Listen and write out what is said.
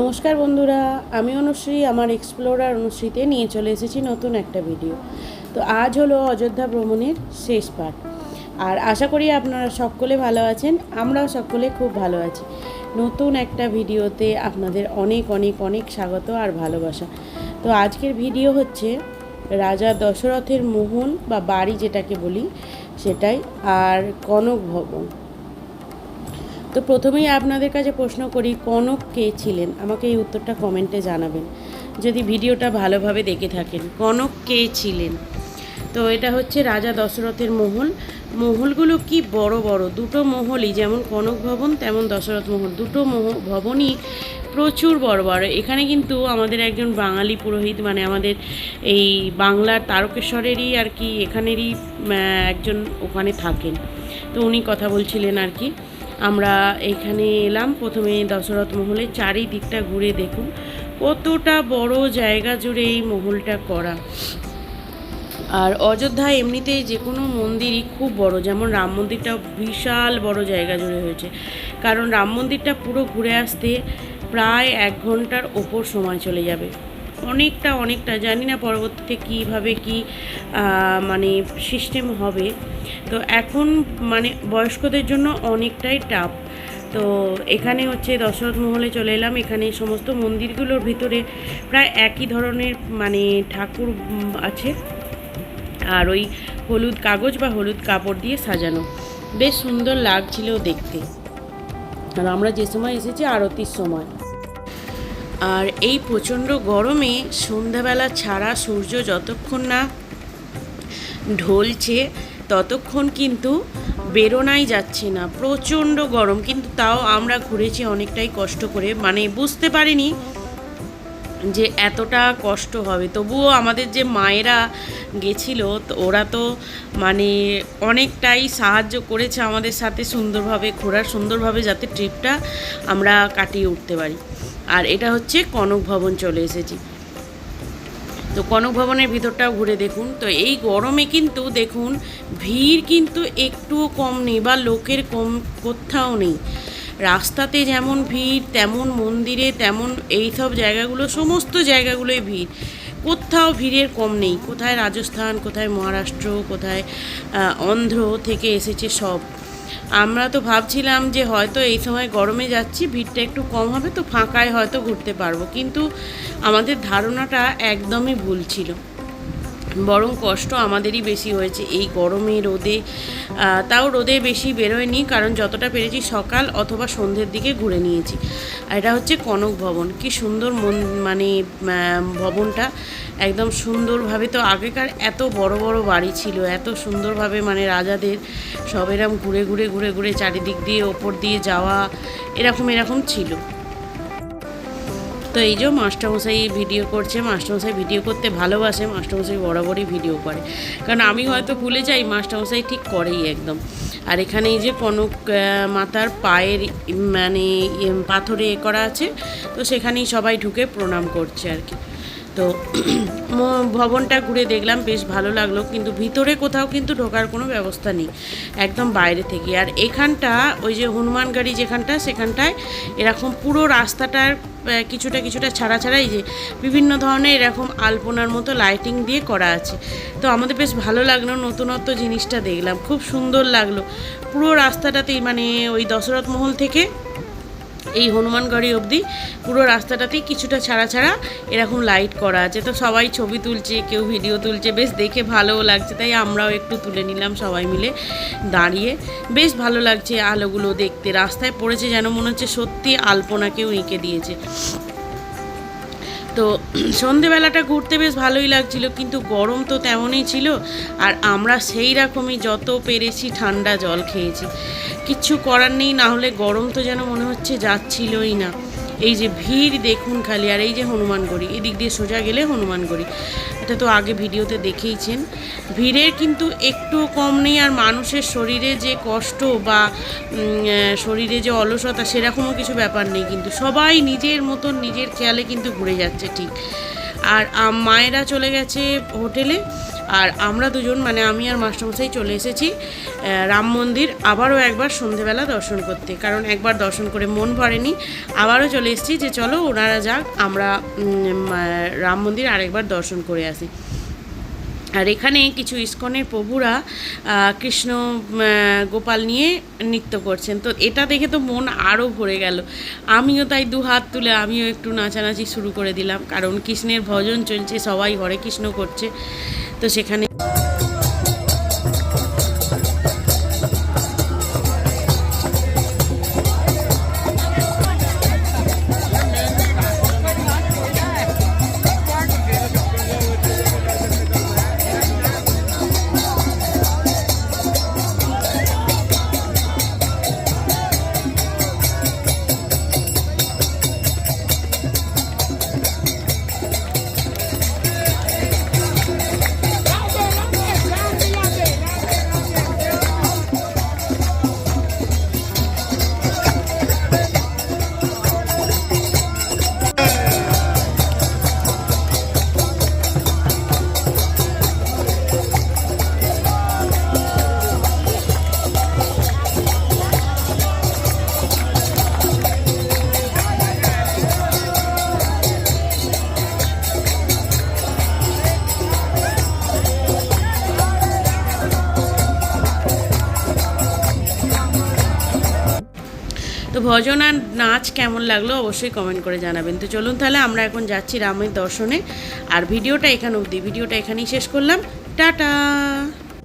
নমস্কার বন্ধুরা, আমি অনুশ্রী, আমার এক্সপ্লোরার অনুশ্রীতে নিয়ে চলে এসেছি নতুন একটা ভিডিও তো আজ হলো অযোধ্যা ভ্রমণের শেষ পার্ট আর আশা করি আপনারা সকলে ভালো আছেন, আমরাও সকলে খুব ভালো আছি। নতুন একটা ভিডিওতে আপনাদের অনেক অনেক অনেক স্বাগত আর ভালোবাসা। তো আজকের ভিডিও হচ্ছে রাজা দশরথের মোহন বা বাড়ি যেটাকে বলি সেটাই, আর কনক ভবন। তো প্রথমেই আপনাদের কাছে প্রশ্ন করি, কনক কে ছিলেন? আমাকে এই উত্তরটা কমেন্টে জানাবেন। যদি ভিডিওটা ভালোভাবে দেখে থাকেন, কনক কে ছিলেন? তো এটা হচ্ছে রাজা দশরথের মহল। মহলগুলো কি বড় বড়? দুটো মহলই, যেমন কনক ভবন, তেমন দশরথ মহল। দুটো মহ, ভবনই প্রচুর বড় বড়। এখানে কিন্তু আমাদের একজন বাঙালি পুরোহিত মানে আমাদের এই বাংলার তারকেশ্বরেরই আর কি, এখানেরই একজন ওখানে থাকেন। তো উনি কথা বলছিলেন আর কি। আমরা এখানে এলাম। প্রথমে দশরথ মহলের চারিদিকটা ঘুরে দেখুন। কতটা বড় জায়গা জুড়ে এই মহলটা করা। আর অযোধ্যা এমনিতেই যে কোনো মন্দিরই খুব বড়। যেমন রাম মন্দিরটা বিশাল বড় জায়গা জুড়ে হয়েছে। কারণ রাম মন্দিরটা পুরো ঘুরে আসতে প্রায় এক ঘণ্টার ওপর সময় চলে যাবে। অনেকটা অনেকটা, জানি না পরবর্তীতে কীভাবে কি মানে সিস্টেম হবে। তো এখন মানে বয়স্কদের জন্য অনেকটাই টাফ তো এখানে হচ্ছে দশরথ মহলে চলে এলাম। এখানে সমস্ত মন্দিরগুলোর ভিতরে প্রায় একই ধরনের মানে ঠাকুর আছে। আর ওই হলুদ কাগজ বা হলুদ কাপড় দিয়ে সাজানো। বেশ সুন্দর লাগছিল দেখতে। আর আমরা যে সময় এসেছি, আরতির সময়। আর এই প্রচণ্ড গরমে সন্ধ্যাবেলা ছাড়া সূর্য যতক্ষণ না ঢলছে, ততক্ষণ কিন্তু বেরোনাই যাচ্ছে না। প্রচণ্ড গরম, কিন্তু তাও আমরা ঘুরেছি অনেকটাই কষ্ট করে। মানে বুঝতে পারিনি যে এতটা কষ্ট হবে। তবুও আমাদের যে মায়েরা গেছিল, তো ওরা তো মানে অনেকটাই সাহায্য করেছে আমাদের সাথে সুন্দরভাবে ঘোরার, সুন্দরভাবে যাতে ট্রিপটা আমরা কাটিয়ে উঠতে পারি। আর এটা হচ্ছে কনক ভবন চলে এসেছি। তো কনক ভবনের ভিতরটাও ঘুরে দেখুন। তো এই গরমে কিন্তু দেখুন, ভিড় কিন্তু একটুও কম নেই বা লোকের কম কোথাও নেই। রাস্তাতে যেমন ভিড়, তেমন মন্দিরে, তেমন এই সব জায়গাগুলো, সমস্ত জায়গাগুলোই ভিড়। কোথাও ভিড়ের কম নেই। কোথায় রাজস্থান, কোথায় মহারাষ্ট্র, কোথায় অন্ধ্র থেকে এসেছে সব। আমরা তো ভাবছিলাম যে হয়তো এই সময় গরমে যাচ্ছি, ভিড়টা একটু কম হবে, তো ফাঁকায় হয়তো ঘুরতে পারব। কিন্তু আমাদের ধারণাটা একদমই ভুল ছিল। বরং কষ্ট আমাদেরই বেশি হয়েছে এই গরমে, রোদে তাও রোদে বেশি বেরোয়নি কারণ যতটা পেরেছি সকাল অথবা সন্ধ্যের দিকে ঘুরে নিয়েছি। আর এটা হচ্ছে কনক ভবন। কি সুন্দর মন মানে ভবনটা। একদম সুন্দরভাবে তো আগেকার এত বড় বড় বাড়ি ছিল, এত সুন্দরভাবে মানে রাজাদের সব এরম ঘুরে ঘুরে ঘুরে ঘুরে চারিদিক দিয়ে ওপর দিয়ে যাওয়া, এরকম এরকম ছিল। তো এই যে মাস্টারমশাই ভিডিও করছে মাস্টারমশাই ভিডিও করতে ভালোবাসে মাস্টারমশাই বরাবরই ভিডিও করে। কারণ আমি হয়তো ভুলে যাই মাস্টারমশাই ঠিক করেই একদম। আর এখানে এই যে কনক মাতার পায়ের মানে ইয়ে, পাথরে এ করা আছে তো সেখানেই সবাই ঢুকে প্রণাম করছে আর কি। তো ভবনটা ঘুরে দেখলাম, বেশ ভালো লাগল। কিন্তু ভিতরে কোথাও কিন্তু ঢোকার কোনো ব্যবস্থা নেই, একদম বাইরে থেকে। আর এখানটা, ওই যে হনুমান গাড়ি যেখানটা, সেখানটায় এরকম পুরো রাস্তাটার কিছুটা কিছুটা ছাড়া ছাড়াই যে বিভিন্ন ধরনের এরকম আলপনার মতো লাইটিং দিয়ে করা আছে। তো আমাদের বেশ ভালো লাগল নতুনত্ব জিনিসটা দেখলাম। খুব সুন্দর লাগল। পুরো রাস্তাটাতেই মানে ওই দশরথ মহল থেকে এই হনুমানগড়ি অবধি পুরো রাস্তাটাতেই কিছুটা ছাড়া ছাড়া এরকম লাইট করা আছে। তো সবাই ছবি তুলছে, কেউ ভিডিও তুলছে। বেশ দেখে ভালোও লাগছে। তাই আমরাও একটু তুলে নিলাম সবাই মিলে দাঁড়িয়ে। বেশ ভালো লাগছে আলোগুলো দেখতে। রাস্তায় পড়েছে যেন মনে হচ্ছে সত্যি আলপনাকেও এঁকে দিয়েছে। তো সন্ধেবেলাটা ঘুরতে বেশ ভালোই লাগছিল, কিন্তু গরম তো তেমনই ছিল আর আমরা সেই রকমই যত পেরেছি ঠান্ডা জল খেয়েছি। কিচ্ছু করার নেই, না হলে গরম তো যেন মনে হচ্ছে যাচ্ছিলই না। এই যে ভিড় দেখুন খালি, আর এই যে হনুমানগড়ি, এদিক দিয়ে সোজা গেলে হনুমানগড়ি। এটা তো আগে ভিডিওতে দেখেইছেন। ভিড়ের কিন্তু একটু কম নেই, আর মানুষের শরীরে যে কষ্ট বা শরীরে যে অলসতা, সেরকমও কিছু ব্যাপার নেই কিন্তু সবাই নিজের মতন নিজের খেয়ালে কিন্তু ঘুরে যাচ্ছে, ঠিক। আর মায়েরা চলে গেছে হোটেলে। আর আমরা দুজন মানে আমি আর মাস্টারমশাই চলে এসেছি রাম মন্দির আবারও একবার সন্ধেবেলা দর্শন করতে। কারণ একবার দর্শন করে মন ভরেনি, আবারও চলে এসেছি যে চলো ওনারা যাক, আমরা রাম মন্দির আরেকবার দর্শন করে আসি। আর এখানে কিছু ইস্কনের প্রভুরা কৃষ্ণ গোপাল নিয়ে নৃত্য করছেন। তো এটা দেখে তো মন আরও ভরে গেল। আমিও তাই দু হাত তুলে আমিও একটু নাচানাচি শুরু করে দিলাম। কারণ কৃষ্ণের ভজন চলছে, সবাই হরে কৃষ্ণ করছে। তো সেখানে তো ভজন আর নাচ কেমন লাগল অবশ্যই কমেন্ট করে জানাবেন। তো চলুন তাহলে আমরা এখন যাচ্ছি রামের দর্শনে। আর ভিডিওটা এখানে অবধি, ভিডিওটা এখানেই শেষ করলাম। টাটা!